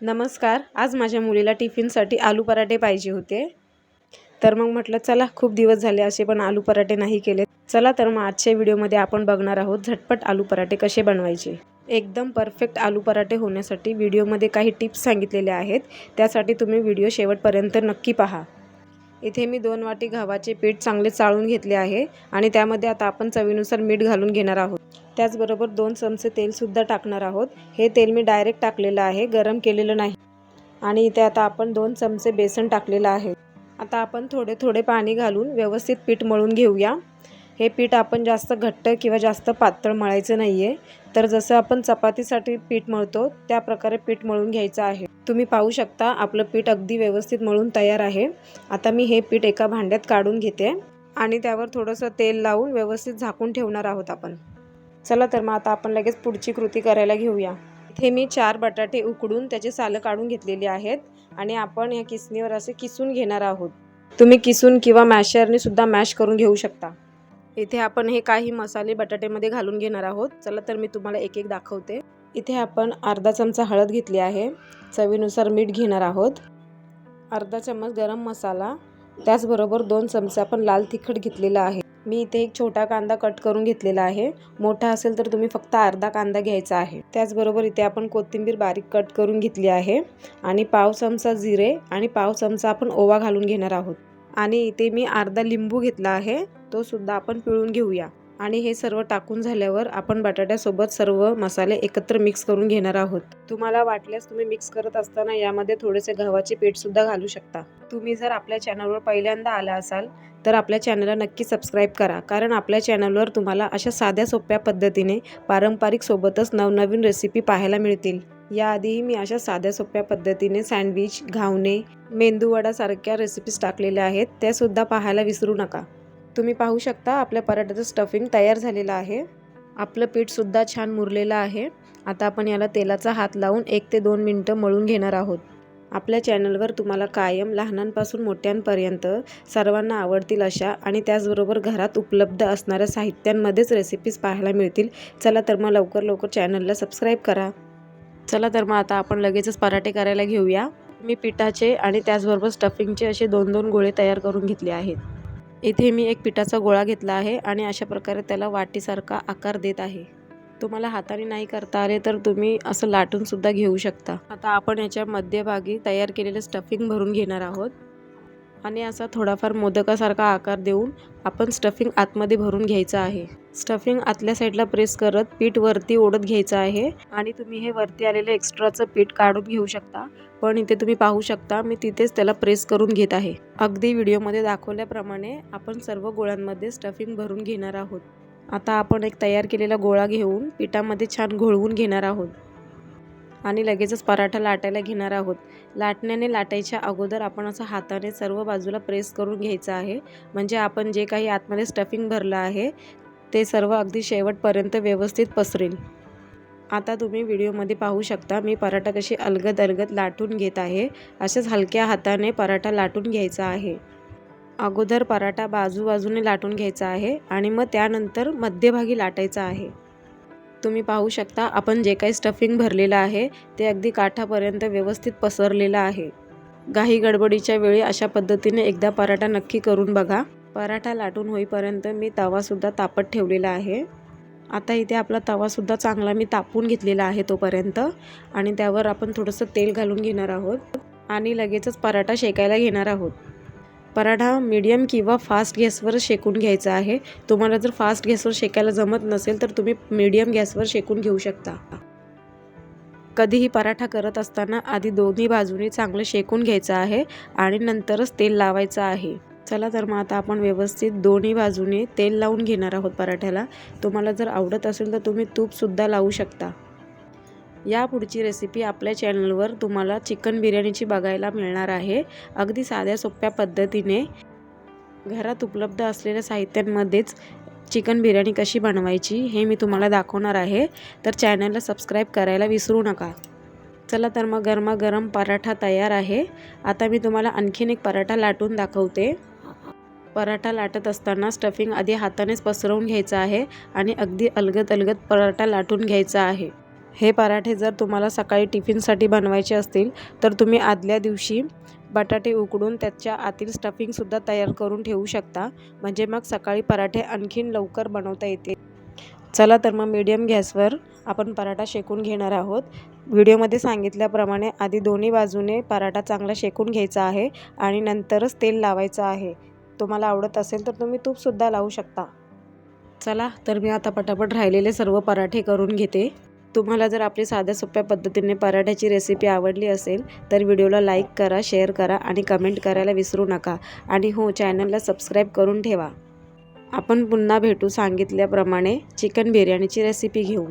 नमस्कार. आज माझ्या मुलीला टिफिनसाठी आलू पराठे पाहिजे होते. तर मग म्हटलं चला खूप दिवस झाले असे पण आलू पराठे नाही केले चला तर मग आजच्या व्हिडिओमध्ये आपण बघणार आहोत झटपट आलू पराठे कसे बनवायचे. एकदम परफेक्ट आलू पराठे होण्यासाठी व्हिडिओमध्ये काही टिप्स सांगितलेल्या आहेत. त्यासाठी तुम्ही व्हिडिओ शेवटपर्यंत नक्की पहा. इथे मी दोन वाटी गव्हाचे पीठ चांगले चाळून घेतले आहे आणि त्यामध्ये आता आपण चवीनुसार मीठ घालून घेणार आहोत. त्याचबरोबर दोन चमचे तेलसुद्धा टाकणार आहोत. हे तेल मी डायरेक्ट टाकलेलं आहे गरम केलेलं नाही. आणि इथे आता आपण दोन चमचे बेसन टाकलेलं आहे. आता आपण थोडे थोडे पाणी घालून व्यवस्थित पीठ मळून घेऊया. हे पीठ आपण जास्त घट्ट किंवा जास्त पातळ मळायचं नाही आहे तर जसं आपण चपातीसाठी पीठ मळतो त्या प्रकारे पीठ मळून घ्यायचं आहे. तुम्ही पाहू शकता आपलं पीठ अगदी व्यवस्थित मळून तयार आहे. आता मी हे पीठ एका भांड्यात काढून घेते. आणि त्यावर थोडंसं तेल लावून व्यवस्थित झाकून ठेवणार आहोत आपण. चला तर मग आता आपण लगेच पुढची कृती करायला घेऊया. इथे मी चार बटाटे उकडून त्याचे सालं काढून घेतलेली आहेत आणि आपण या किसणीवर असे किसून घेणार आहोत. तुम्ही किसून किंवा मॅशरने सुद्धा मॅश करून घेऊ शकता. इथे आपण हे काही मसाले बटाट्यामध्ये घालून घेणार आहोत. चला तर मी तुम्हाला एक एक दाखवते. इथे आपण अर्धा चमचा हळद घेतली आहे. चवीनुसार मीठ घेणार आहोत. अर्धा चम्मच गरम मसाला. त्याचबरोबर दोन चमचे आपण लाल तिखट घेतलेला आहे. मी इथे एक छोटा कांदा कट करून घेतलेला आहे. मोठा असेल तर तुम्ही फक्त अर्धा कांदा घ्यायचा आहे. त्याचबरोबर इथे आपण कोथिंबीर बारीक कट करून घेतली आहे. आणि पाव चमचा जिरे आणि पाव चमचा आपण ओवा घालून घेणार आहोत. आणि इथे मी अर्धा लिंबू घेतला आहे. तो सुद्धा आपण पिळून घेऊया. आणि हे सर्व टाकून झाल्यावर आपण बटाट्यासोबत सर्व मसाले एकत्र मिक्स करून घेणार आहोत. तुम्हाला वाटल्यास तुम्ही मिक्स करत असताना यामध्ये थोडेसे गव्हाचे पीठसुद्धा घालू शकता. तुम्ही जर आपल्या चॅनलवर पहिल्यांदा आला असाल तर आपल्या चॅनलला नक्की सबस्क्राईब करा. कारण आपल्या चॅनलवर तुम्हाला अशा साध्या सोप्या पद्धतीने पारंपरिक सोबतच नवनवीन रेसिपी पाहायला मिळतील. याआधीही मी अशा साध्या सोप्या पद्धतीने सँडविच घावणे मेंदूवडासारख्या रेसिपीज टाकलेल्या आहेत त्यासुद्धा पाहायला विसरू नका. तुम्ही पाहू शकता आपल्या पराठ्याचं स्टफिंग तयार झालेलं आहे. आपलं पीठसुद्धा छान मुरलेलं आहे. आता आपण याला तेलाचा हात लावून एक ते दोन मिनटं मळून घेणार आहोत. आपल्या चॅनलवर तुम्हाला कायम लहानांपासून मोठ्यांपर्यंत सर्वांना आवडतील अशा आणि त्याचबरोबर घरात उपलब्ध असणाऱ्या साहित्यांमध्येच रेसिपीज पाहायला मिळतील. चला तर मग लवकर लवकर चॅनलला सबस्क्राईब करा. चला तर मग आता आपण लगेचच पराठे करायला घेऊया. मी पिठाचे आणि त्याचबरोबर स्टफिंगचे असे दोन दोन गोळे तयार करून घेतले आहेत. इथे मी एक पिठाचा गोळा घेतला आहे आणि अशा प्रकारे त्याला वाटीसारखा आकार देत आहे. तुम्हाला हाताने नाही करता आले तर तुम्ही असं लाटून सुद्धा घेऊ शकता. आता आपण याच्या मध्यभागी तयार केलेलं स्टफिंग भरून घेणार आहोत. आणि असा थोडाफार मोदकासारखा आकार देऊन आपण स्टफिंग आतमध्ये भरून घ्यायचं आहे. स्टफिंग आतल्या साईडला प्रेस करत पीठ वरती ओढत घ्यायचं आहे. आणि तुम्ही हे वरती आलेलं एक्स्ट्राचं पीठ काढून घेऊ शकता. पण इथे तुम्ही पाहू शकता मी तिथेच त्याला प्रेस करून घेत आहे. अगदी व्हिडिओमध्ये दाखवल्याप्रमाणे आपण सर्व गोळ्यांमध्ये स्टफिंग भरून घेणार आहोत. आता आपण एक तयार केलेला गोळा घेऊन पिठामध्ये छान घोळवून घेणार आहोत. आणि लगेचच पराठा लाटायला घेणार आहोत. लाटण्याने लाटायच्या अगोदर आपण असं हाताने सर्व बाजूला प्रेस करून घ्यायचं आहे. म्हणजे आपण जे काही आतमध्ये स्टफिंग भरलं आहे ते सर्व अगदी शेवटपर्यंत व्यवस्थित पसरेल. आता तुम्ही व्हिडिओमध्ये पाहू शकता मी पराठा कशी अलगद अलगद लाटून घेत आहे अशाच हलक्या हाताने पराठा लाटून घ्यायचा आहे. अगोदर पराठा बाजूबाजूने लाटून घ्यायचा आहे आणि मग त्यानंतर मध्यभागी लाटायचा आहे. तुम्ही पाहू शकता आपण जे काही स्टफिंग भरलेलं आहे ते अगदी काठापर्यंत व्यवस्थित पसरलेलं आहे. घाई गडबडीच्या वेळी अशा पद्धतीने एकदा पराठा नक्की करून बघा. पराठा लाटून होईपर्यंत मी तवासुद्धा तापत ठेवलेला आहे. आता इथे आपला तवासुद्धा चांगला मी तापून घेतलेला आहे तोपर्यंत. आणि त्यावर आपण थोडंसं तेल घालून घेणार आहोत. आणि लगेचच पराठा शेकायला घेणार आहोत. पराठा मीडियम किंवा फास्ट गॅसवर शेकून घ्यायचा आहे. तुम्हाला जर फास्ट गॅसवर शेकायला जमत नसेल तर तुम्ही मीडियम गॅसवर शेकून घेऊ शकता. कधीही पराठा करत असताना आधी दोन्ही बाजूनी चांगलं शेकून घ्यायचं आहे. आणि नंतरच तेल लावायचं आहे. चला तर मग आता आपण व्यवस्थित दोन्ही बाजूने तेल लावून घेणार आहोत पराठ्याला. तुम्हाला जर आवडत असेल तर तुम्ही तूपसुद्धा लावू शकता. या पुढची रेसिपी आपल्या चॅनलवर तुम्हाला चिकन बिर्याणीची बघायला मिळणार आहे. अगदी साध्या सोप्या पद्धतीने. घरात उपलब्ध असलेल्या साहित्यांमध्येच चिकन बिर्याणी कशी बनवायची हे मी तुम्हाला दाखवणार आहे. तर चॅनलला सबस्क्राईब करायला विसरू नका. चला तर मग गरमागरम पराठा तयार आहे. आता मी तुम्हाला आणखीन एक पराठा लाटून दाखवते. पराठा लाटत असताना स्टफिंग आधी हातानेच पसरवून घ्यायचं आहे आणि अगदी अलगद अलगद पराठा लाटून घ्यायचा आहे. हे पराठे जर तुम्हाला सकाळी टिफिनसाठी बनवायचे असतील तर तुम्ही आदल्या दिवशी बटाटे उकडून त्याच्या आतील स्टफिंगसुद्धा तयार करून ठेवू शकता. म्हणजे मग सकाळी पराठे आणखीन लवकर बनवता येते चला तर मग मीडियम गॅसवर आपण पराठा शेकून घेणार आहोत. व्हिडिओमध्ये सांगितल्याप्रमाणे आधी दोन्ही बाजूने पराठा चांगला शेकून घ्यायचा आहे आणि नंतरच तेल लावायचं आहे. तुम्हाला आवडत असेल तर तुम्ही तूपसुद्धा लावू शकता. चला तर मी आता पटापट राहिलेले सर्व पराठे करून घेते. तुम्हाला जर आपली साध्या सोप्या पद्धतीने पराठ्याची रेसिपी आवडली असेल तर व्हिडिओला लाईक करा शेअर करा आणि कमेंट करायला विसरू नका. आणि हो चॅनलला सबस्क्राईब करून ठेवा. आपण पुन्हा भेटू सांगितल्याप्रमाणे चिकन बिर्याणीची रेसिपी घेऊ